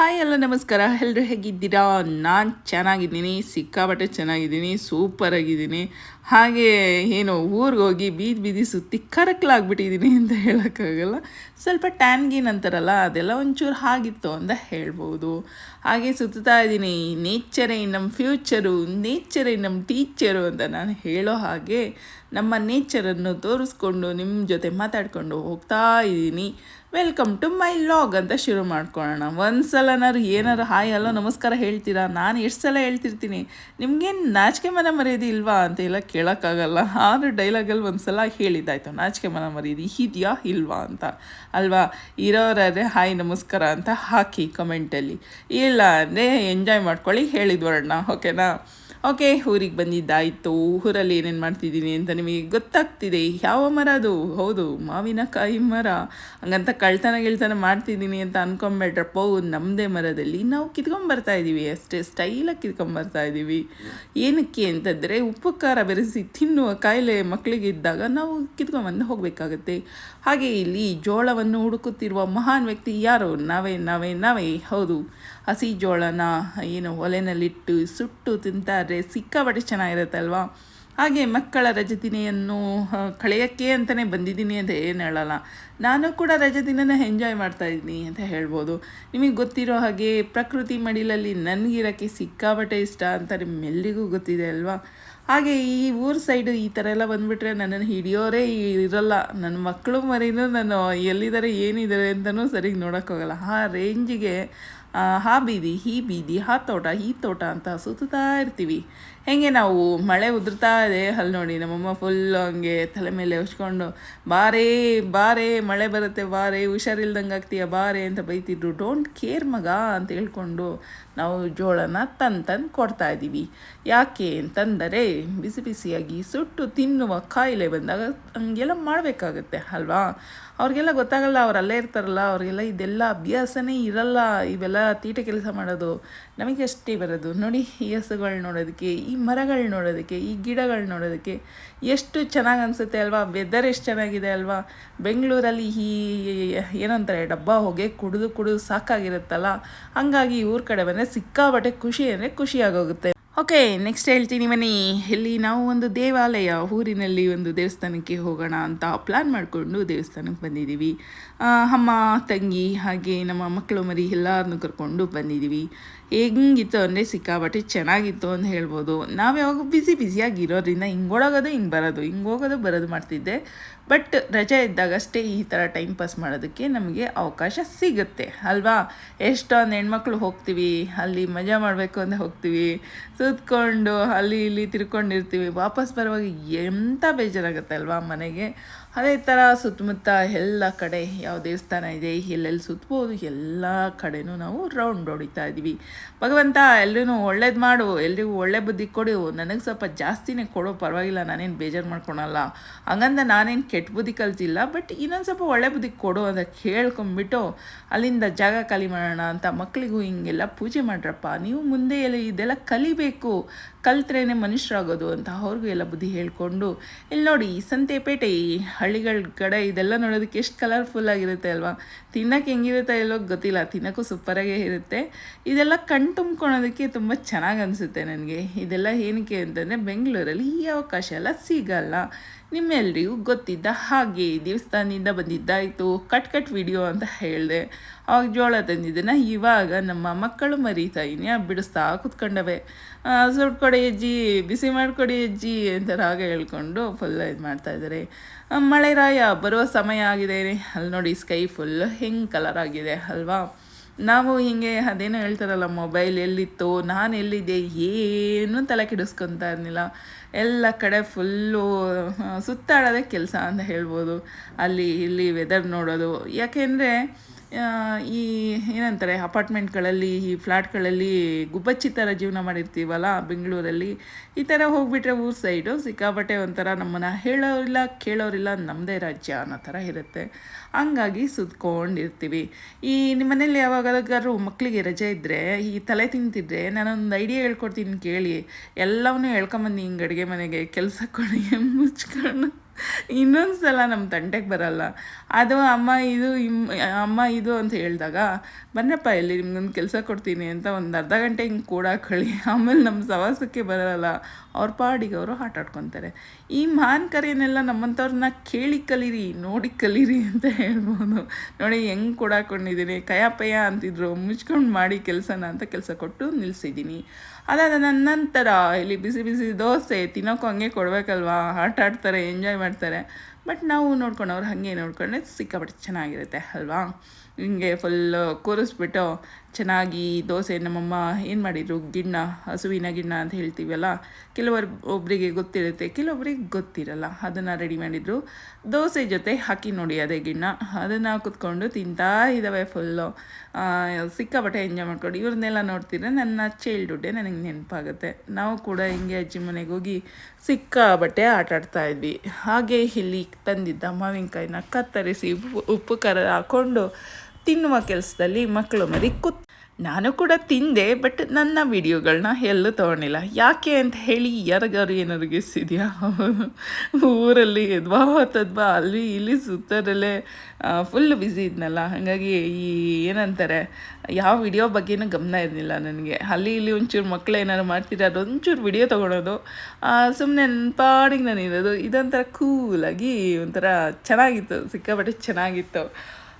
Hi ಎಲ್ಲ ನಮಸ್ಕಾರ. ಎಲ್ಲರೂ ಹೇಗಿದ್ದೀರಾ? ನಾನು ಚೆನ್ನಾಗಿದ್ದೀನಿ. ಸಿಕ್ಕಾಪಟ್ಟೆ ಚೆನ್ನಾಗಿದ್ದೀನಿ. ಸೂಪರ್ ಆಗಿದ್ದೀನಿ ಹಾಗೆ ಏನು ಊರಿಗೆ ಹೋಗಿ ಬೀದಿ ಬೀದಿ ಸುತ್ತಿ ಕರಕ್ಲಾಗ್ಬಿಟ್ಟಿದ್ದೀನಿ ಅಂತ ಹೇಳೋಕ್ಕಾಗಲ್ಲ. ಸ್ವಲ್ಪ ಟ್ಯಾನ್ ಗೀನ್ ಅಂತಾರಲ್ಲ ಅದೆಲ್ಲ ಒಂಚೂರು ಆಗಿತ್ತು ಅಂತ ಹೇಳ್ಬೋದು. ಹಾಗೆ ಸುತ್ತಾ ಇದ್ದೀನಿ, ನೇಚರೇ ನಮ್ಮ ಫ್ಯೂಚರು, ನೇಚರೇ ನಮ್ಮ ಟೀಚರು ಅಂತ ನಾನು ಹೇಳೋ ಹಾಗೆ ನಮ್ಮ ನೇಚರನ್ನು ತೋರಿಸ್ಕೊಂಡು ನಿಮ್ಮ ಜೊತೆ ಮಾತಾಡ್ಕೊಂಡು ಹೋಗ್ತಾ ಇದ್ದೀನಿ. ವೆಲ್ಕಮ್ ಟು ಮೈ ಲಾಗ್ ಅಂತ ಶುರು ಮಾಡ್ಕೊಳ್ಳೋಣ. ಒಂದು ಸಲನಾರು ಏನಾರು ಹಾಯ್ ಅಲ್ಲೋ ನಮಸ್ಕಾರ ಹೇಳ್ತೀರಾ? ನಾನು ಎಷ್ಟು ಸಲ ಹೇಳ್ತಿರ್ತೀನಿ? ನಿಮ್ಗೇನು ನಾಚಿಕೆ ಮನೆ ಮರೆಯೋದಿಲ್ವಾ ಇಲ್ವಾ? ಅಂತ ಎಲ್ಲ ಕೇಳೋಕ್ಕಾಗಲ್ಲ. ಆದರೂ ಡೈಲಾಗಲ್ಲಿ ಒಂದು ಸಲ ಹೇಳಿದ್ದಾಯ್ತು, ನಾಚಿಕೆ ಮನ ಮರೀದಿ ಇದೆಯಾ ಇಲ್ವಾ ಅಂತ. ಅಲ್ವಾ? ಇರೋರಾದ್ರೆ ಹಾಯ್ ನಮಸ್ಕಾರ ಅಂತ ಹಾಕಿ ಕಮೆಂಟಲ್ಲಿ ಇಲ್ಲ ಅಂದರೆ ಎಂಜಾಯ್ ಮಾಡ್ಕೊಳ್ಳಿ, ಹೇಳಿದ್ವರ್ಣ ಓಕೆನಾ ಓಕೆ, ಊರಿಗೆ ಬಂದಿದ್ದಾಯಿತು. ಊರಲ್ಲಿ ಏನೇನು ಮಾಡ್ತಿದ್ದೀನಿ ಅಂತ ನಿಮಗೆ ಗೊತ್ತಾಗ್ತಿದೆ. ಯಾವ ಮರ ಅದು? ಹೌದು, ಮಾವಿನಕಾಯಿ ಮರ. ಹಂಗಂತ ಕಳ್ತನ ಗಿಳ್ತನ ಮಾಡ್ತಿದ್ದೀನಿ ಅಂತ ಅನ್ಕೊಂಬೇಡ್ರಪ್ಪ ನಮ್ಮದೇ ಮರದಲ್ಲಿ ನಾವು ಕಿತ್ಕೊಂಬರ್ತಾ ಇದ್ದೀವಿ ಅಷ್ಟೇ ಸ್ಟೈಲಾಗಿ ಕಿತ್ಕೊಂಬರ್ತಾ ಇದ್ದೀವಿ ಏನಕ್ಕೆ ಅಂತಂದರೆ, ಉಪ್ಪು, ಖಾರ ಬೆರೆಸಿ ತಿನ್ನುವ ಕಾಯಿಲೆ ಮಕ್ಕಳಿಗೆ ಇದ್ದಾಗ ನಾವು ಕಿತ್ಕೊಂಬಂದು ಹೋಗಬೇಕಾಗತ್ತೆ. ಹಾಗೆ ಇಲ್ಲಿ ಜೋಳವನ್ನು ಹುಡುಕುತ್ತಿರುವ ಮಹಾನ್ ವ್ಯಕ್ತಿ ಯಾರು? ನಾವೇ ನಾವೇ ನಾವೇ. ಹೌದು, ಹಸಿ ಜೋಳನ, ಏನು ಒಲೆನಲ್ಲಿಟ್ಟು ಸುಟ್ಟು ತಿಂತಾರೆ. ಸಿಕ್ಕಾಪಟ್ಟೆ ಚೆನ್ನಾಗಿರುತ್ತಲ್ವಾ? ಹಾಗೆ ಮಕ್ಕಳ ರಜದಿನೆಯನ್ನು ಕಳೆಯೋಕ್ಕೆ ಅಂತಲೇ ಬಂದಿದ್ದೀನಿ ಅಂತ ಏನು ಹೇಳಲ್ಲ. ನಾನು ಕೂಡ ರಜದಿನನ ಎಂಜಾಯ್ ಮಾಡ್ತಾ ಇದ್ದೀನಿ ಅಂತ ಹೇಳ್ಬೋದು. ನಿಮಗೆ ಗೊತ್ತಿರೋ ಹಾಗೆ ಪ್ರಕೃತಿ ಮಡಿಲಲ್ಲಿ ನನಗಿರೋಕ್ಕೆ ಸಿಕ್ಕಾಪಟ್ಟೆ ಇಷ್ಟ ಅಂತ ನಿಮ್ಮೆಲ್ಲರಿಗೂ ಗೊತ್ತಿದೆ ಅಲ್ವಾ? ಹಾಗೆ ಈ ಊರು ಸೈಡು ಈ ಥರ ಎಲ್ಲ ಬಂದುಬಿಟ್ರೆ ನನ್ನನ್ನು ಹಿಡಿಯೋರೇ ಇರಲ್ಲ. ನನ್ನ ಮಕ್ಕಳು ಮರಿನೂ ನಾನು ಎಲ್ಲಿದ್ದಾರೆ, ಏನಿದ್ದಾರೆ ಅಂತಲೂ ಸರಿಗೆ ನೋಡೋಕ್ಕೋಗಲ್ಲ. ಆ ರೇಂಜಿಗೆ ಆ ಬೀದಿ, ಹೀ ಬೀದಿ, ಹಾ ತೋಟ ಈ ತೋಟ ಅಂತ ಸುತ್ತಾ ಇರ್ತೀವಿ. ಹೇಗೆ ನಾವು ಮಳೆ ಉದುರ್ತಾ ಇದೆ, ಅಲ್ಲಿ ನೋಡಿ ನಮ್ಮಮ್ಮ ಫುಲ್ಲು ಹಂಗೆ ತಲೆ ಮೇಲೆ ಹೊಚ್ಕೊಂಡು ಬಾರೇ ಬಾರೇ, ಮಳೆ ಬರುತ್ತೆ, ಬಾರೇ, ಹುಷಾರಿಲ್ದಂಗೆ ಆಗ್ತೀಯ, ಬಾರೇ ಅಂತ ಬೈತಿದ್ರು. ಡೋಂಟ್ ಕೇರ್ ಮಗ ಅಂತ ಹೇಳ್ಕೊಂಡು ನಾವು ಜೋಳನ ತಂದು ತಂದು ಕೊಡ್ತಾ ಇದ್ದೀವಿ. ಯಾಕೆ ಅಂತಂದರೆ, ಬಿಸಿ ಬಿಸಿಯಾಗಿ ಸುಟ್ಟು ತಿನ್ನುವ ಕಾಯಿಲೆ ಬಂದಾಗ ಹಂಗೆಲ್ಲ ಮಾಡಬೇಕಾಗತ್ತೆ, ಅಲ್ವಾ? ಅವ್ರಿಗೆಲ್ಲ ಗೊತ್ತಾಗಲ್ಲ, ಅವ್ರು ಅಲ್ಲೇ ಇರ್ತಾರಲ್ಲ, ಅವರಿಗೆಲ್ಲ ಇದೆಲ್ಲ ಅಭ್ಯಾಸನೇ ಇರಲ್ಲ, ಇವೆಲ್ಲ ತೀಟೆ ಕೆಲಸ ಮಾಡೋದು. ನಮಗೆ ಅಷ್ಟೇ ಬರೋದು. ನೋಡಿ ಈ ಹಸುಗಳು ನೋಡೋದಕ್ಕೆ, ಈ ಮರಗಳು ನೋಡೋದಕ್ಕೆ, ಈ ಗಿಡಗಳು ನೋಡೋದಕ್ಕೆ ಎಷ್ಟು ಚೆನ್ನಾಗಿ ಅನಿಸುತ್ತೆ ಅಲ್ವಾ? ವೆದರ್ ಎಷ್ಟು ಚೆನ್ನಾಗಿದೆ ಅಲ್ವಾ? ಬೆಂಗಳೂರಲ್ಲಿ ಈ, ಏನಂತಾರೆ, ಡಬ್ಬ ಹೊಗೆ ಕುಡಿದು ಕುಡಿದು ಸಾಕಾಗಿರುತ್ತಲ್ಲ? ಹಾಗಾಗಿ ಊರ ಕಡೆ ಬಂದರೆ ಸಿಕ್ಕಾಪಟ್ಟೆ ಖುಷಿ ಅಂದರೆ ಖುಷಿಯಾಗೋಗುತ್ತೆ ಓಕೆ ನೆಕ್ಸ್ಟ್ ಹೇಳ್ತೀನಿ ಮನಿ. ಇಲ್ಲಿ ನಾವು ಒಂದು ದೇವಾಲಯ, ಊರಿನಲ್ಲಿ ಒಂದು ದೇವಸ್ಥಾನಕ್ಕೆ ಹೋಗೋಣ ಅಂತ ಪ್ಲ್ಯಾನ್ ಮಾಡಿಕೊಂಡು ದೇವಸ್ಥಾನಕ್ಕೆ ಬಂದಿದ್ದೀವಿ. ಅಮ್ಮ, ತಂಗಿ ಹಾಗೆ ನಮ್ಮ ಮಕ್ಕಳು, ಮರಿ ಎಲ್ಲರನ್ನು ಕರ್ಕೊಂಡು ಬಂದಿದ್ದೀವಿ. ಹೆಂಗಿತ್ತು ಅಂದರೆ ಸಿಕ್ಕಾಬಟ್ಟೆ ಚೆನ್ನಾಗಿತ್ತು ಅಂತ ಹೇಳ್ಬೋದು. ನಾವು ಯಾವಾಗ ಬ್ಯುಸಿ ಬ್ಯುಸಿಯಾಗಿರೋದ್ರಿಂದ ಹಿಂಗೆ ಒಳಗೋದು, ಹಿಂಗೆ ಬರೋದು, ಹಿಂಗೆ ಹೋಗೋದು, ಬರೋದು ಮಾಡ್ತಿದ್ದೆ. ಬಟ್ ರಜೆ ಇದ್ದಾಗಷ್ಟೇ ಈ ಥರ ಟೈಮ್ ಪಾಸ್ ಮಾಡೋದಕ್ಕೆ ನಮಗೆ ಅವಕಾಶ ಸಿಗುತ್ತೆ, ಅಲ್ವಾ? ಎಷ್ಟೊಂದು ಹೆಣ್ಮಕ್ಳು ಹೋಗ್ತೀವಿ, ಅಲ್ಲಿ ಮಜಾ ಮಾಡಬೇಕು ಅಂತ ಹೋಗ್ತೀವಿ, ಸುತ್ಕೊಂಡು ಅಲ್ಲಿ ಇಲ್ಲಿ ತಿರ್ಕೊಂಡಿರ್ತೀವಿ, ವಾಪಸ್ ಬರುವಾಗ ಎಂಥ ಬೇಜಾರಾಗುತ್ತೆ ಅಲ್ವಾ ಮನೆಗೆ? ಅದೇ ಥರ ಸುತ್ತಮುತ್ತ ಎಲ್ಲ ಕಡೆ ಯಾವ ದೇವಸ್ಥಾನ ಇದೆ, ಎಲ್ಲೆಲ್ಲಿ ಸುತ್ತಬಹುದು, ಎಲ್ಲ ಕಡೆನೂ ನಾವು ರೌಂಡ್ ಹೊಡಿತಾ ಇದ್ದೀವಿ. ಭಗವಂತ ಎಲ್ಲರೂ ಒಳ್ಳೇದು ಮಾಡು, ಎಲ್ರಿಗೂ ಒಳ್ಳೆ ಬುದ್ಧಿ ಕೊಡು, ನನಗೆ ಸ್ವಲ್ಪ ಜಾಸ್ತಿನೇ ಕೊಡೋ, ಪರವಾಗಿಲ್ಲ, ನಾನೇನು ಬೇಜಾರು ಮಾಡ್ಕೊಳಲ್ಲ. ಹಂಗಂದ ನಾನೇನು ಕೆಟ್ಟ ಬುದ್ಧಿ ಕಲ್ತಿಲ್ಲ ಬಟ್ ಇನ್ನೊಂದು ಸ್ವಲ್ಪ ಒಳ್ಳೆ ಬುದ್ಧಿ ಕೊಡು ಅಂತ ಕೇಳ್ಕೊಂಬಿಟ್ಟು ಅಲ್ಲಿಂದ ಜಾಗ ಖಾಲಿ ಮಾಡೋಣ ಅಂತ ಮಕ್ಕಳಿಗೂ ಹಿಂಗೆಲ್ಲ ಪೂಜೆ ಮಾಡ್ರಪ್ಪ. ನೀವು ಮುಂದೆ ಎಲ್ಲ ಇದೆಲ್ಲ ಕಲಿಬೇಕು. ಕಲ್ತ್ರೇನೆ ಮನುಷ್ಯರಾಗೋದು ಅಂತ ಅವ್ರಿಗೂ ಎಲ್ಲ ಬುದ್ಧಿ ಹೇಳ್ಕೊಂಡು, ಇಲ್ಲಿ ನೋಡಿ ಈ ಸಂತೆಪೇಟೆ, ಈ ಹಳ್ಳಿಗಳ ಕಡೆ ಇದೆಲ್ಲ ನೋಡೋದಕ್ಕೆ ಎಷ್ಟು ಕಲರ್ಫುಲ್ ಆಗಿರುತ್ತೆ ಅಲ್ವಾ? ತಿನ್ನೋಕೆ ಹೆಂಗಿರುತ್ತೆ ಎಲ್ಲೋ ಗೊತ್ತಿಲ್ಲ, ತಿನ್ನೋಕ್ಕೂ ಸೂಪರಾಗೇ ಇರುತ್ತೆ. ಇದೆಲ್ಲ ಕಣ್ಣು ತುಂಬ್ಕೊಳೋದಕ್ಕೆ ತುಂಬ ಚೆನ್ನಾಗಿ ಅನಿಸುತ್ತೆ ನನಗೆ. ಇದೆಲ್ಲ ಏನಕ್ಕೆ ಅಂತಂದರೆ, ಬೆಂಗಳೂರಲ್ಲಿ ಈ ಅವಕಾಶ ಎಲ್ಲ ಸಿಗಲ್ಲ. ನಿಮ್ಮೆಲ್ಲರಿಗೂ ಗೊತ್ತಿದ್ದ ಹಾಗೆ ದೇವಸ್ಥಾನದಿಂದ ಬಂದಿದ್ದಾಯಿತು ಕಟ್ ಕಟ್ ವಿಡಿಯೋ ಅಂತ ಹೇಳಿದೆ. ಅವಾಗ ಜೋಳ ತಂದಿದ್ದನ್ನು ಇವಾಗ ನಮ್ಮ ಮಕ್ಕಳು ಮರೀತಾ ಬಿಡಿಸ್ತಾ ಸುಟ್ ಸುಟ್ಕೊಡಿ ಅಜ್ಜಿ, ಬಿಸಿ ಮಾಡಿಕೊಡಿ ಅಜ್ಜಿ ಅಂತ ರಾಗ ಹೇಳ್ಕೊಂಡು ಫುಲ್ ಇದು ಮಾಡ್ತಾಯಿದ್ದಾರೆ ಮಳೆ ರಾಯ, ಬರುವ ಸಮಯ ಆಗಿದೆ. ಅಲ್ಲಿ ನೋಡಿ ಸ್ಕೈ ಫುಲ್ ಹೆಂಗೆ ಕಲರ್ ಆಗಿದೆ ಅಲ್ವಾ? ನಾವು ಹೀಗೆ ಅದೇನೋ ಹೇಳ್ತಾರಲ್ಲ, ಮೊಬೈಲ್ ಎಲ್ಲಿತ್ತು? ನಾನು ಎಲ್ಲಿದ್ದೆ? ಏನೂ ತಲೆ ಕೆಡಿಸ್ಕೊತಾ ಇರಲಿಲ್ಲ. ಎಲ್ಲ ಕಡೆ ಫುಲ್ಲು ಸುತ್ತಾಡೋದೇ ಕೆಲಸ ಅಂತ ಹೇಳ್ಬೋದು. ಅಲ್ಲಿ ಇಲ್ಲಿ ವೆದರ್ ನೋಡೋದು. ಯಾಕೆಂದರೆ ಈ ಏನಂತಾರೆ ಅಪಾರ್ಟ್ಮೆಂಟ್ಗಳಲ್ಲಿ ಈ ಫ್ಲ್ಯಾಟ್ಗಳಲ್ಲಿ ಗುಬ್ಬಚ್ಚಿ ಥರ ಜೀವನ ಮಾಡಿರ್ತೀವಲ್ಲ, ಬೆಂಗಳೂರಲ್ಲಿ, ಈ ಥರ ಹೋಗಿಬಿಟ್ರೆ ಊರು ಸೈಡು ಸಿಕ್ಕಾಪಟ್ಟೆ ಒಂಥರ ನಮ್ಮನ್ನು ಹೇಳೋರಿಲ್ಲ, ಕೇಳೋರಿಲ್ಲ ನಮ್ಮದೇ ರಾಜ್ಯ ಅನ್ನೋ ಥರ ಇರುತ್ತೆ. ಹಂಗಾಗಿ ಸುತ್ಕೊಂಡಿರ್ತೀವಿ. ಈ ನಿಮ್ಮ ಮನೇಲಿ ಯಾವಾಗಾದ್ರೂ ಮಕ್ಕಳಿಗೆ ರಜೆ ಇದ್ದರೆ ಈ ತಲೆ ತಿಂತಿದ್ರೆ ನಾನೊಂದು ಐಡಿಯಾ ಹೇಳ್ಕೊಡ್ತೀನಿ ಕೇಳಿ. ಎಲ್ಲವನ್ನೂ ಹೇಳ್ಕೊಂಬಂದು ಹಿಂಗೆ ಅಡುಗೆ ಮನೆಗೆ, ಕೆಲಸ ಕೊಡಿ, ಮುಚ್ಕೊಂಡು. ಇನ್ನೊಂದು ಸಲ ನಮ್ಮ ತಂಟೆಗೆ ಬರಲ್ಲ. ಅದು ಅಮ್ಮ ಇದು ಅಮ್ಮ ಇದು ಅಂತ ಹೇಳಿದಾಗ ಬನ್ನಪ್ಪ ಇಲ್ಲಿ ನಿಮ್ಗೊಂದು ಕೆಲಸ ಕೊಡ್ತೀನಿ ಅಂತ ಒಂದು ಅರ್ಧ ಗಂಟೆ ಹಿಂಗೆ ಕೂಡ ಕಳಿ. ಆಮೇಲೆ ನಮ್ಮ ಸವಾಸಕ್ಕೆ ಬರಲ್ಲ. ಅವ್ರ ಪಾಡಿಗೆ ಅವರು ಆಟಾಡ್ಕೊತಾರೆ ಈ ಮಾನ್ ಕರೆಯನ್ನೆಲ್ಲ ನಮ್ಮಂಥವ್ರನ್ನ ಕೇಳಿ ಕಲೀರಿ, ನೋಡಿ ಕಲೀರಿ ಅಂತ ಹೇಳ್ಬೋದು. ನೋಡಿ, ಹೆಂಗೆ ಕೂಡ ಹಾಕೊಂಡಿದ್ದೀನಿ ಕಯಪಯ ಅಂತಿದ್ರು. ಮುಚ್ಕೊಂಡು ಮಾಡಿ ಕೆಲಸನ ಅಂತ ಕೆಲಸ ಕೊಟ್ಟು ನಿಲ್ಲಿಸಿದ್ದೀನಿ ಅದಾದ ನನ್ನ ನಂತರ ಇಲ್ಲಿ ಬಿಸಿ ಬಿಸಿ ದೋಸೆ ತಿನ್ನೋಕ್ಕೂ ಹಂಗೆ ಕೊಡಬೇಕಲ್ವಾ? ಆಟ ಆಡ್ತಾರೆ ಎಂಜಾಯ್ ಮಾಡ್ತಾರೆ. ಬಟ್ ನಾವು ನೋಡ್ಕೊಂಡು ಅವ್ರು ಹಾಗೆ ನೋಡ್ಕೊಂಡ್ರೆ ಸಿಕ್ಕಾಪಟ್ಟೆ ಚೆನ್ನಾಗಿರುತ್ತೆ, ಅಲ್ವಾ? ಹಿಂಗೆ ಫುಲ್ಲು ಕೂರಿಸ್ಬಿಟ್ಟು ಚೆನ್ನಾಗಿ ದೋಸೆ, ನಮ್ಮಮ್ಮ ಏನು ಮಾಡಿದರು? ಗಿಣ್ಣ, ಹಸುವಿನ ಗಿಣ್ಣ ಅಂತ ಹೇಳ್ತೀವಲ್ಲ? ಕೆಲವರು ಒಬ್ಬರಿಗೆ ಗೊತ್ತಿರುತ್ತೆ ಕೆಲವೊಬ್ಬರಿಗೆ ಗೊತ್ತಿರಲ್ಲ. ಅದನ್ನು ರೆಡಿ ಮಾಡಿದರು. ದೋಸೆ ಜೊತೆ ಹಾಕಿ ನೋಡಿ ಅದೇ ಗಿಣ್ಣ. ಅದನ್ನು ಕುತ್ಕೊಂಡು ತಿಂತಾ ಇದ್ದಾವೆ ಫುಲ್ಲು ಸಿಕ್ಕಾಪಟ್ಟೆ ಎಂಜಾಯ್ ಮಾಡ್ಕೊಂಡು. ಇವ್ರನ್ನೆಲ್ಲ ನೋಡ್ತಿದ್ರೆ ನನ್ನ ಚೈಲ್ಡ್ಹುಡ್ಡೇ ನನಗೆ ನೆನಪಾಗುತ್ತೆ. ನಾವು ಕೂಡ ಹಿಂಗೆ ಅಜ್ಜಿ ಮನೆಗೆ ಹೋಗಿ ಸಿಕ್ಕಾಬಟ್ಟೆ ಆಟ ಆಡ್ತಾ ಇದ್ವಿ. ಹಾಗೆ ಇಲ್ಲಿ ತಂದಿದ್ದ ಮಾವಿನಕಾಯಿನ ಕತ್ತರಿಸಿ ಉಪ್ಪು ಉಪ್ಪು ಖಾರ ಹಾಕ್ಕೊಂಡು ತಿನ್ನುವ ಕೆಲಸದಲ್ಲಿ ಮಕ್ಕಳು ಮರಿ ಕೂತ್. ನಾನು ಕೂಡ ತಿಂದೆ ಬಟ್ ನನ್ನ ವಿಡಿಯೋಗಳನ್ನ ಎಲ್ಲೂ ತೊಗೊಂಡಿಲ್ಲ. ಯಾಕೆ ಅಂತ ಹೇಳಿ ಯಾರಿಗಾರು ಏನಾದ್ರು ಗೆಸ್ಸಿದ್ಯಾ ಊರಲ್ಲಿ ಎದ್ವಾ ತದ್ವಾ ಅಲ್ಲಿ ಇಲ್ಲಿ ಸುತ್ತರಲ್ಲೇ ಫುಲ್ ಬ್ಯುಸಿ ಇದ್ನಲ್ಲ. ಹಾಗಾಗಿ ಈ, ಏನಂತಾರೆ, ಯಾವ ವಿಡಿಯೋ ಬಗ್ಗೆನೂ ಗಮನ ಇರಲಿಲ್ಲ ನನಗೆ. ಅಲ್ಲಿ ಇಲ್ಲಿ ಒಂಚೂರು ಮಕ್ಕಳು ಏನಾದ್ರು ಮಾಡ್ತಿದ್ರೆ ಒಂಚೂರು ವಿಡಿಯೋ ತೊಗೊಳೋದು. ಸುಮ್ಮನೆ ಪಾಡಿಗೆ ನಾನು ಇರೋದು ಇದೊಂಥರ ಕೂಲಾಗಿ ಒಂಥರ ಚೆನ್ನಾಗಿತ್ತು, ಸಿಕ್ಕಾಪಟ್ಟೆ ಚೆನ್ನಾಗಿತ್ತು.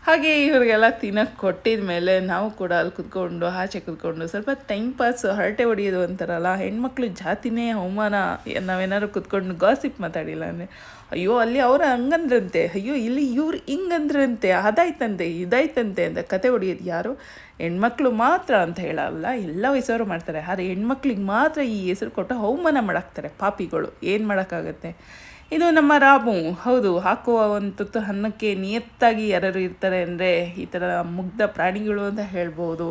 ಹಾಗೆ ಇವರಿಗೆಲ್ಲ ತಿನ್ನೋಕ್ಕೆ ಕೊಟ್ಟಿದ ಮೇಲೆ ನಾವು ಕೂಡ ಅಲ್ಲಿ ಕುತ್ಕೊಂಡು, ಆಚೆ ಕುತ್ಕೊಂಡು ಸ್ವಲ್ಪ ಟೈಮ್ ಪಾಸ್ ಹರಟೆ ಹೊಡೆಯೋದು ಅಂತಾರಲ್ಲ ಹೆಣ್ಮಕ್ಳು ಜಾತಿನೇ ಅವಮಾನ. ನಾವೇನಾದ್ರು ಕುತ್ಕೊಂಡು ಗಾಸಿಪ್ ಮಾತಾಡಿಲ್ಲ ಅಂದರೆ, ಅಯ್ಯೋ, ಅಲ್ಲಿ ಅವ್ರು ಹಂಗಂದ್ರಂತೆ. ಅಯ್ಯೋ, ಇಲ್ಲಿ ಇವ್ರು ಹಿಂಗಂದ್ರಂತೆ. ಅದಾಯ್ತಂತೆ, ಇದಾಯ್ತಂತೆ ಅಂತ ಕತೆ ಹೊಡೆಯೋದು ಯಾರು? ಹೆಣ್ಮಕ್ಳು ಮಾತ್ರ ಅಂತ ಹೇಳಲ್ಲ. ಎಲ್ಲ ವಯಸ್ಸವರು ಮಾಡ್ತಾರೆ. ಆದರೆ ಹೆಣ್ಮಕ್ಳಿಗೆ ಮಾತ್ರ ಈ ಹೆಸರು ಕೊಟ್ಟು ಅವಮಾನ ಮಾಡಾಕ್ತಾರೆ ಪಾಪಿಗಳು. ಏನು ಮಾಡೋಕ್ಕಾಗತ್ತೆ? ಇದು ನಮ್ಮ ರಾಮು. ಹೌದು, ಹಾಕುವ ಒಂದು ತುತ್ತು ಅನ್ನಕ್ಕೆ ನಿಯತ್ತಾಗಿ ಯಾರು ಇರ್ತಾರೆ ಅಂದರೆ ಈ ಥರ ಮುಗ್ಧ ಪ್ರಾಣಿಗಳು ಅಂತ ಹೇಳ್ಬೋದು.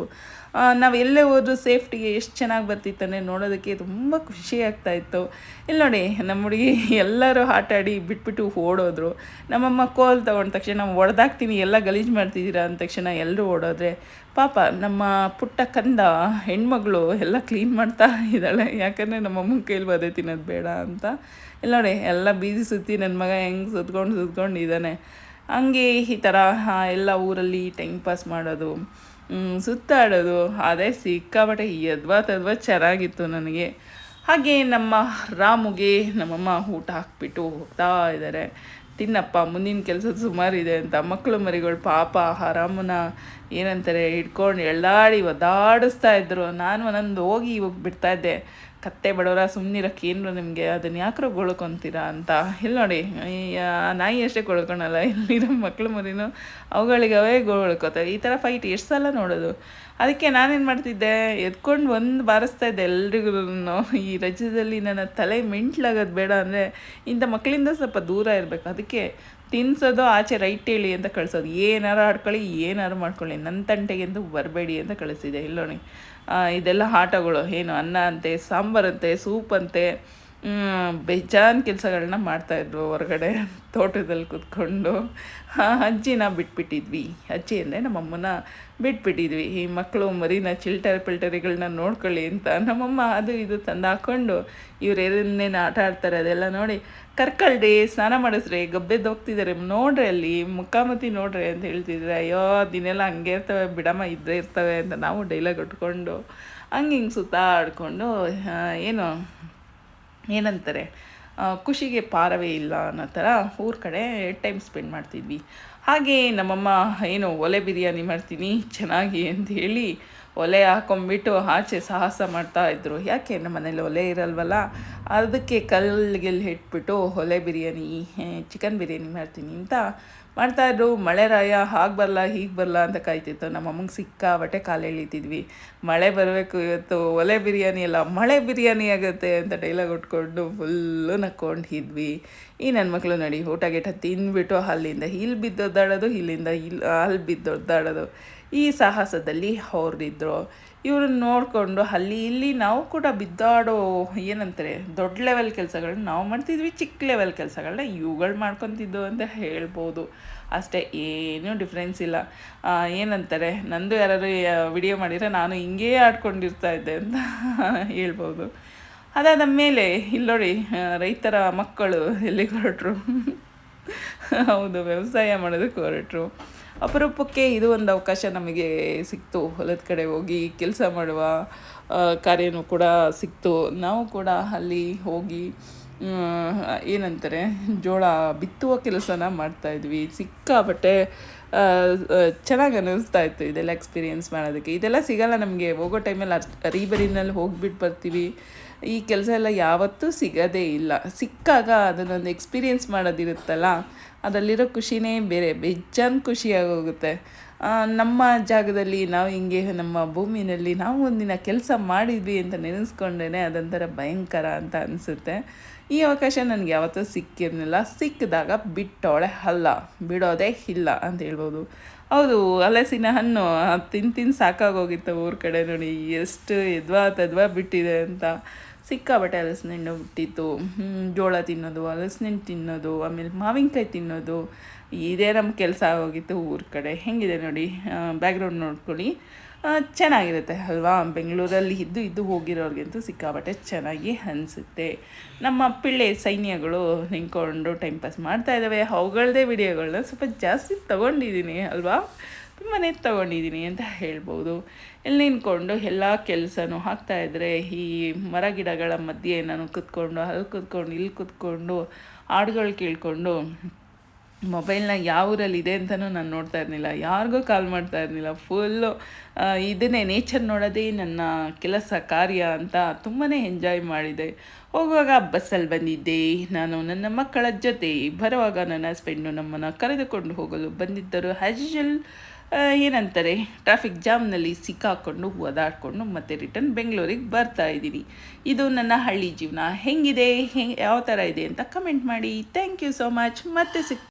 ನಾವು ಎಲ್ಲೇ ಹೋದ್ರೂ ಸೇಫ್ಟಿಗೆ ಎಷ್ಟು ಚೆನ್ನಾಗಿ ಬರ್ತಿತ್ತಾನೆ ನೋಡೋದಕ್ಕೆ ತುಂಬ ಖುಷಿ ಆಗ್ತಾ ಇತ್ತು. ಇಲ್ಲಿ ನೋಡಿ ನಮ್ಮ ಹುಡುಗಿ ಎಲ್ಲರೂ ಆಟ ಆಡಿ ಬಿಟ್ಬಿಟ್ಟು ಓಡೋದ್ರು. ನಮ್ಮಮ್ಮ ಕೋಲ್ ತೊಗೊಂಡ ತಕ್ಷಣ, ನಾವು ಒಡೆದಾಕ್ತೀನಿ ಎಲ್ಲ ಗಲೀಜು ಮಾಡ್ತಿದ್ದೀರಾ? ಅಂದ ತಕ್ಷಣ ಎಲ್ಲರೂ ಓಡೋದ್ರೆ, ಪಾಪ, ನಮ್ಮ ಪುಟ್ಟ ಕಂದ, ಹೆಣ್ಮಗಳು ಎಲ್ಲ ಕ್ಲೀನ್ ಮಾಡ್ತಾ ಇದ್ದಾಳೆ. ಯಾಕಂದರೆ ನಮ್ಮಮ್ಮನ ಕೈಲಿ ಬದೇ ತಿನ್ನೋದು ಬೇಡ ಅಂತ. ಇಲ್ಲಿ ನೋಡಿ, ಎಲ್ಲ ಬೀದಿ ಸುತ್ತಿ ನನ್ನ ಮಗ ಹೆಂಗೆ ಸುತ್ಕೊಂಡು ಸುತ್ಕೊಂಡು ಇದ್ದಾನೆ. ಹಂಗೆ ಈ ಥರ ಎಲ್ಲ ಊರಲ್ಲಿ ಟೈಮ್ ಪಾಸ್ ಮಾಡೋದು. ಸುತ್ತಾಡೋದು. ಅದೇ ಸಿಕ್ಕಾಬಟ್ಟೆ ಯದ್ವಾ ತದ್ವಾ ಚೆನ್ನಾಗಿತ್ತು ನನಗೆ. ಹಾಗೆ ನಮ್ಮ ರಾಮುಗೆ ನಮ್ಮಮ್ಮ ಊಟ ಹಾಕ್ಬಿಟ್ಟು ಹೋಗ್ತಾ ಇದ್ದಾರೆ. ತಿನ್ನಪ್ಪ, ಮುಂದಿನ ಕೆಲಸ ಸುಮಾರಿದೆ ಅಂತ. ಮಕ್ಕಳು ಮರಿಗಳು, ಪಾಪ ಆರಾಮನ ಏನಂತಾರೆ, ಹಿಡ್ಕೊಂಡು ಎಳ್ಳಾಡಿ ಒದ್ದಾಡಿಸ್ತಾ ಇದ್ರು. ನಾನು ಒಂದೊಂದು ಹೋಗಿ ಹೋಗಿಬಿಡ್ತಾ ಇದ್ದೆ. ಕತ್ತೆ ಬಡವರ ಸುಮ್ಮನಿರಕ್ಕೆ ಏನು ನಿಮಗೆ? ಅದನ್ನು ಯಾಕ್ರೋ ಗೊಳ್ಕೊಂತೀರಾ ಅಂತ. ಇಲ್ಲಿ ನೋಡಿ ನಾಯಿ ಅಷ್ಟೇ ಕೊಳ್ಕೊಳಲ್ಲ ಇಲ್ಲಿರೋ ಮಕ್ಳು ಮರಿನೂ ಅವುಗಳಿಗೆ ಅವೇ ಈ ಥರ ಫೈಟ್ ಎಷ್ಟು ಸಲ ನೋಡೋದು? ಅದಕ್ಕೆ ನಾನೇನು ಮಾಡ್ತಿದ್ದೆ? ಎದ್ಕೊಂಡು ಒಂದು ಬಾರಿಸ್ತಾ ಇದ್ದೆ ಎಲ್ರಿಗೂ ಈ ರಜದಲ್ಲಿ ನನ್ನ ತಲೆ ಮೆಂಟ್ಲಾಗೋದು ಬೇಡ ಅಂದರೆ ಇಂಥ ಮಕ್ಕಳಿಂದ ಸ್ವಲ್ಪ ದೂರ ಇರಬೇಕು. ಅದಕ್ಕೆ ತಿನ್ಸೋದು ಆಚೆ ರೈಟ್ ಹೇಳಿ ಅಂತ ಕಳಿಸೋದು. ಏನಾರು ಆಡ್ಕೊಳ್ಳಿ, ಏನಾರು ಮಾಡ್ಕೊಳ್ಳಿ. ನನ್ನ ತಂಟೆಗೆ ಎಂದು ಬರಬೇಡಿ ಅಂತ ಕಳಿಸಿದೆ. ಇಲ್ಲೋಣಿ. ಇದೆಲ್ಲ ಆಟಗಳು. ಏನು ಅನ್ನ ಅಂತೆ ಸಾಂಬಾರಂತೆ ಸೂಪ್ ಅಂತೆ ಬೇಜಾನ್ ಕೆಲಸಗಳನ್ನ ಮಾಡ್ತಾಯಿದ್ರು ಹೊರಗಡೆ ತೋಟದಲ್ಲಿ ಕೂತ್ಕೊಂಡು. ಅಜ್ಜಿನ ಬಿಟ್ಬಿಟ್ಟಿದ್ವಿ. ಅಜ್ಜಿ ಅಂದರೆ ನಮ್ಮಮ್ಮನ ಬಿಟ್ಬಿಟ್ಟಿದ್ವಿ. ಈ ಮಕ್ಕಳು ಮರಿನ ಚಿಲ್ಟರ್ ಪಿಲ್ಟರಿಗಳನ್ನ ನೋಡ್ಕೊಳ್ಳಿ ಅಂತ. ನಮ್ಮಮ್ಮ ಅದು ಇದು ತಂದು ಹಾಕ್ಕೊಂಡು ಇವ್ರು ಏನೇನು ಆಟ ಆಡ್ತಾರೆ. ಅದೆಲ್ಲ ನೋಡಿ ಕರ್ಕಳ್ರಿ ಸ್ನಾನ ಮಾಡಿಸ್ರಿ ಗಬ್ಬೆದ್ದು ಹೋಗ್ತಿದ್ದಾರೆ ನೋಡ್ರಿ ಅಲ್ಲಿ, ಮುಖಾಮತಿ ನೋಡ್ರಿ ಅಂತ ಹೇಳ್ತಿದ್ರೆ. ಅಯ್ಯೋ, ದಿನೆಲ್ಲ ಹಂಗೆ ಇರ್ತವೆ, ಬಿಡಮ್ಮ ಇದ್ದೇ ಇರ್ತವೆ ಅಂತ ನಾವು ಡೈಲಾಗ್ ಉಟ್ಕೊಂಡು ಹಂಗೆ ಹಿಂಗೆ ಸುತ್ತಾಡಿಕೊಂಡು ಏನು ಏನಂತಾರೆ ಖುಷಿಗೆ ಪಾರವೇ ಇಲ್ಲ ಅನ್ನೋ ಥರ ಊರ ಕಡೆ ಟೈಮ್ ಸ್ಪೆಂಡ್ ಮಾಡ್ತಿದ್ವಿ. ಹಾಗೆ ನಮ್ಮಮ್ಮ, ಏನು ಒಲೆ ಬಿರಿಯಾನಿ ಮಾಡ್ತೀನಿ, ಚೆನ್ನಾಗಿ ಅಂತ ಹೇಳಿ ಒಲೆ ಹಾಕೊಂಬಿಟ್ಟು ಆಚೆ ಸಾಹಸ ಮಾಡ್ತಾಯಿದ್ರು ಯಾಕೆ? ನಮ್ಮ ಮನೇಲಿ ಒಲೆ ಇರಲ್ವಲ್ಲ? ಅದಕ್ಕೆ ಕಲ್ಲಿಗೆಲ್ಲಿ ಇಟ್ಬಿಟ್ಟು, ಒಲೆ ಬಿರಿಯಾನಿ ಚಿಕನ್ ಬಿರಿಯಾನಿ ಮಾಡ್ತೀನಿ ಅಂತ ಮಾಡ್ತಾಯಿದ್ರು ಮಳೆ ರಾಯ, ಹಾಗೆ ಬರಲ್ಲ ಹೀಗೆ ಬರಲ್ಲ ಅಂತ ಕಾಯ್ತಿತ್ತು. ನಮ್ಮ ಅಮ್ಮಂಗೆ ಸಿಕ್ಕಾಬಟ್ಟೆ ಕಾಲು ಎಳಿತಿದ್ವಿ. ಮಳೆ ಬರಬೇಕು ಇವತ್ತು, ಒಲೆ ಬಿರಿಯಾನಿ ಅಲ್ಲ, ಮಳೆ ಬಿರಿಯಾನಿ ಆಗುತ್ತೆ ಅಂತ ಡೈಲಾಗ್ ಉಟ್ಕೊಂಡು ಫುಲ್ಲು ನಕ್ಕೊಂಡಿದ್ವಿ ಈ ನನ್ನ ಮಕ್ಕಳು ನಡಿ, ಊಟ ಗೀಟ ತಿಂದ್ಬಿಟ್ಟು ಅಲ್ಲಿಂದ ಇಲ್ಲಿ ಬಿದ್ದೊದ್ದಾಡೋದು ಇಲ್ಲಿಂದ ಇಲ್ಲಿ ಅಲ್ಲಿ ಬಿದ್ದೊದ್ದಾಡೋದು ಈ ಸಾಹಸದಲ್ಲಿ ಅವ್ರಿದ್ರು ಇವ್ರನ್ನ ನೋಡಿಕೊಂಡು ಅಲ್ಲಿ ಇಲ್ಲಿ ನಾವು ಕೂಡ ಬಿದ್ದಾಡೋ ಏನಂತಾರೆ, ದೊಡ್ಡ ಲೆವೆಲ್ ಕೆಲಸಗಳನ್ನ ನಾವು ಮಾಡ್ತಿದ್ವಿ, ಚಿಕ್ಕ ಲೆವೆಲ್ ಕೆಲಸಗಳನ್ನ ಇವುಗಳು ಮಾಡ್ಕೊತಿದ್ದು ಅಂತ ಹೇಳ್ಬೋದು. ಅಷ್ಟೇ ಏನೂ ಡಿಫ್ರೆನ್ಸ್ ಇಲ್ಲ. ಏನಂತಾರೆ, ನಂದು ಯಾರಾದ್ರು ವಿಡಿಯೋ ಮಾಡಿದರೆ ನಾನು ಹಿಂಗೇ ಆಡ್ಕೊಂಡಿರ್ತಾ ಇದ್ದೆ ಅಂತ ಹೇಳ್ಬೋದು. ಅದಾದ ಮೇಲೆ ಇಲ್ಲಿ ನೋಡಿ ರೈತರ ಮಕ್ಕಳು ಎಲ್ಲಿಗೆ ಹೊರಟರು? ಹೌದು, ವ್ಯವಸಾಯ ಮಾಡೋದಕ್ಕೆ ಹೊರಟರು. ಅಪರೂಪಕ್ಕೆ ಇದು ಒಂದು ಅವಕಾಶ ನಮಗೆ ಸಿಕ್ತು. ಹೊಲದ ಕಡೆ ಹೋಗಿ ಕೆಲಸ ಮಾಡುವ ಕಾರ್ಯನೂ ಕೂಡ ಸಿಕ್ತು. ನಾವು ಕೂಡ ಅಲ್ಲಿ ಹೋಗಿ ಏನಂತಾರೆ, ಜೋಳ ಬಿತ್ತುವ ಕೆಲಸನ ಮಾಡ್ತಾಯಿದ್ವಿ ಸಿಕ್ಕಾಪಟ್ಟೆ ಚೆನ್ನಾಗಿ ಅನ್ನಿಸ್ತಾ ಇತ್ತು ಇದೆಲ್ಲ ಎಕ್ಸ್ಪೀರಿಯೆನ್ಸ್ ಮಾಡೋದಕ್ಕೆ. ಇದೆಲ್ಲ ಸಿಗಲ್ಲ ನಮಗೆ. ಹೋಗೋ ಟೈಮಲ್ಲಿ ರೀಬರಿನಲ್ಲಿ ಹೋಗಿಬಿಟ್ಟು ಬರ್ತೀವಿ. ಈ ಕೆಲಸ ಎಲ್ಲ ಯಾವತ್ತೂ ಸಿಗೋದೇ ಇಲ್ಲ. ಸಿಕ್ಕಾಗ ಅದನ್ನೊಂದು ಎಕ್ಸ್ಪೀರಿಯೆನ್ಸ್ ಮಾಡೋದಿರುತ್ತಲ್ಲ, ಅದರಲ್ಲಿರೋ ಖುಷಿನೇ ಬೇರೆ, ಬೇಜಾನ್ ಖುಷಿಯಾಗೋಗುತ್ತೆ. ನಮ್ಮ ಜಾಗದಲ್ಲಿ ನಾವು ಹಿಂಗೆ, ನಮ್ಮ ಭೂಮಿನಲ್ಲಿ ನಾವು ಒಂದಿನ ಕೆಲಸ ಮಾಡಿದ್ವಿ ಅಂತ ನೆನೆಸ್ಕೊಂಡೇ ಅದೊಂಥರ ಭಯಂಕರ ಅಂತ ಅನಿಸುತ್ತೆ. ಈ ಅವಕಾಶ ನನಗೆ ಯಾವತ್ತೂ ಸಿಕ್ಕಿರಲಿಲ್ಲ. ಸಿಕ್ಕಿದಾಗ ಬಿಟ್ಟೋಳೆ ಅಲ್ಲ, ಬಿಡೋದೇ ಇಲ್ಲ ಅಂತ ಹೇಳ್ಬೋದು. ಹೌದು, ಹಲಸಿನ ಹಣ್ಣು ತಿಂದು ತಿನ್ ಸಾಕಾಗೋಗಿತ್ತು ಊರ ಕಡೆ ನೋಡಿ, ಎಷ್ಟು ಎದ್ವಾ ತದ್ವಾ ಬಿಟ್ಟಿದೆ ಅಂತ. ಸಿಕ್ಕಾಬಟ್ಟೆ ಹಲಸಿನ ಹಣ್ಣು ಹುಟ್ಟಿತ್ತು ಜೋಳ ತಿನ್ನೋದು ಹಲಸಿನ ಹಣ್ಣು ತಿನ್ನೋದು, ಆಮೇಲೆ ಮಾವಿನಕಾಯಿ ತಿನ್ನೋದು. ಇದೇ ನಮ್ಮ ಕೆಲಸ ಆಗೋಗಿತ್ತು ಊರ ಕಡೆ. ಹೆಂಗಿದೆ ನೋಡಿ ಬ್ಯಾಕ್ಗ್ರೌಂಡ್ ನೋಡ್ಕೊಳ್ಳಿ. ಚೆನ್ನಾಗಿರುತ್ತೆ ಅಲ್ವಾ? ಬೆಂಗಳೂರಲ್ಲಿ ಇದ್ದು ಇದ್ದು ಹೋಗಿರೋರಿಗಂತೂ ಸಿಕ್ಕಾಬಟ್ಟೆ ಚೆನ್ನಾಗಿ ಅನಿಸುತ್ತೆ. ನಮ್ಮ ಪಿಳ್ಳೆ ಸೈನ್ಯಗಳು ನಿಂತ್ಕೊಂಡು ಟೈಮ್ ಪಾಸ್ ಮಾಡ್ತಾ ಇದ್ದಾವೆ ಅವುಗಳದೇ ವಿಡಿಯೋಗಳನ್ನ ಸ್ವಲ್ಪ ಜಾಸ್ತಿ ತೊಗೊಂಡಿದ್ದೀನಿ ಅಲ್ವಾ? ತುಂಬಾ ತೊಗೊಂಡಿದ್ದೀನಿ ಅಂತ ಹೇಳ್ಬೋದು. ಇಲ್ಲಿ ನಿಂತ್ಕೊಂಡು ಎಲ್ಲ ಕೆಲಸನೂ ಹಾಕ್ತಾಯಿದ್ರೆ ಈ ಮರ ಗಿಡಗಳ ಮಧ್ಯೆ ನಾನು ಕೂತ್ಕೊಂಡು, ಅಲ್ಲಿ ಕೂತ್ಕೊಂಡು, ಇಲ್ಲಿ ಕೂತ್ಕೊಂಡು, ಹಾಡುಗಳು ಕೇಳಿಕೊಂಡು ಮೊಬೈಲ್ನ ಯಾವ ಊರಲ್ಲಿದೆ ಅಂತಲೂ ನಾನು ನೋಡ್ತಾ ಇರಲಿಲ್ಲ. ಯಾರಿಗೂ ಕಾಲ್ ಮಾಡ್ತಾ ಇರಲಿಲ್ಲ. ಫುಲ್ಲು ಇದನ್ನೇ ನೇಚರ್ ನೋಡೋದೇ ನನ್ನ ಕೆಲಸ ಕಾರ್ಯ ಅಂತ ತುಂಬಾ ಎಂಜಾಯ್ ಮಾಡಿದೆ. ಹೋಗುವಾಗ ಬಸ್ಸಲ್ಲಿ ಬಂದಿದ್ದೆ. ನಾನು ನನ್ನ ಮಕ್ಕಳ ಜೊತೆ ಬರುವಾಗ ನನ್ನ ಹಸ್ಬೆಂಡು ನಮ್ಮನ್ನು ಕರೆದುಕೊಂಡು ಹೋಗಲು ಬಂದಿದ್ದರು. ಹಜಲ್ ಏನಂತಾರೆ? ಟ್ರಾಫಿಕ್ ಜಾಮ್ನಲ್ಲಿ ಸಿಕ್ಕಾಕೊಂಡು ಓದಾಡಿಕೊಂಡು ಮತ್ತೆ ರಿಟರ್ನ್ ಬೆಂಗಳೂರಿಗೆ ಬರ್ತಾ ಇದ್ದೀನಿ ಇದು ನನ್ನ ಹಳ್ಳಿ ಜೀವನ. ಹೆಂಗಿದೆ? ಹೆಂಗೆ ಯಾವ ಥರ ಇದೆ ಅಂತ ಕಮೆಂಟ್ ಮಾಡಿ. ಥ್ಯಾಂಕ್ ಯು ಸೋ ಮಚ್ ಮತ್ತೆ ಸಿಕ್